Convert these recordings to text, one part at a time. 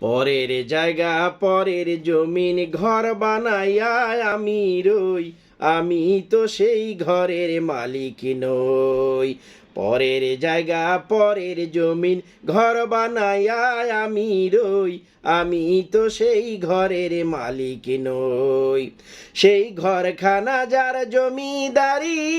পরের জায়গা, পরের জমিন ঘর বানাইয়া আমি রই। আমি তো সেই ঘরের মালিক নই। পরের জায়গা, পরের জমিন ঘর বানাইয়া আমি রই। আমি তো সেই ঘরের মালিক নই। সেই ঘরখানা যার জমিদারি।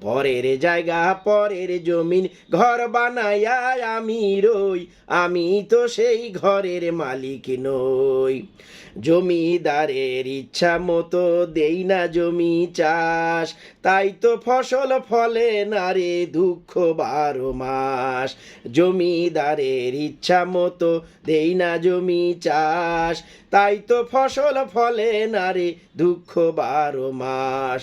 পরের জায়গা, পরের জমিন ঘর বানাইয়া আমি রই। আমি তো সেই ঘরের মালিক নই। জমিদারের ইচ্ছা মতো দেই না জমি চাষ। তাই তো ফসল ফলে না রে দুঃখ বারো মাস। জমিদারের ইচ্ছা মতো দেই না জমি চাষ। তাই তো ফসল ফলে না রে দুঃখ বারো মাস।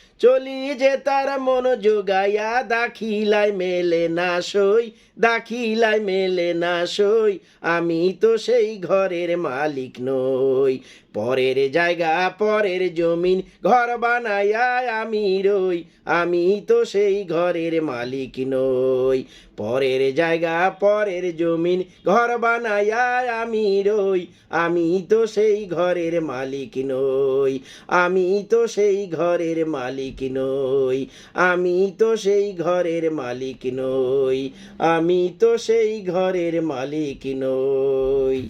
চলি যে তার মন যোগাইয়া দাখিলায় মেলে না সই, দাখিলায় মেলে না সই, আমি তো সেই ঘরের মালিক নই। পরের জায়গা, পরের জমিন ঘর বানাইয়া আমি রই। আমি তো সেই ঘরের মালিক নই। পরের জায়গা, পরের জমিন ঘর বানাইয়া আমি রই। আমি তো সেই ঘরের মালিক নই। আমি তো সেই ঘরের মালিক নই। আমি তো সেই ঘরের মালিক নই। আমি তো সেই ঘরের মালিক নই।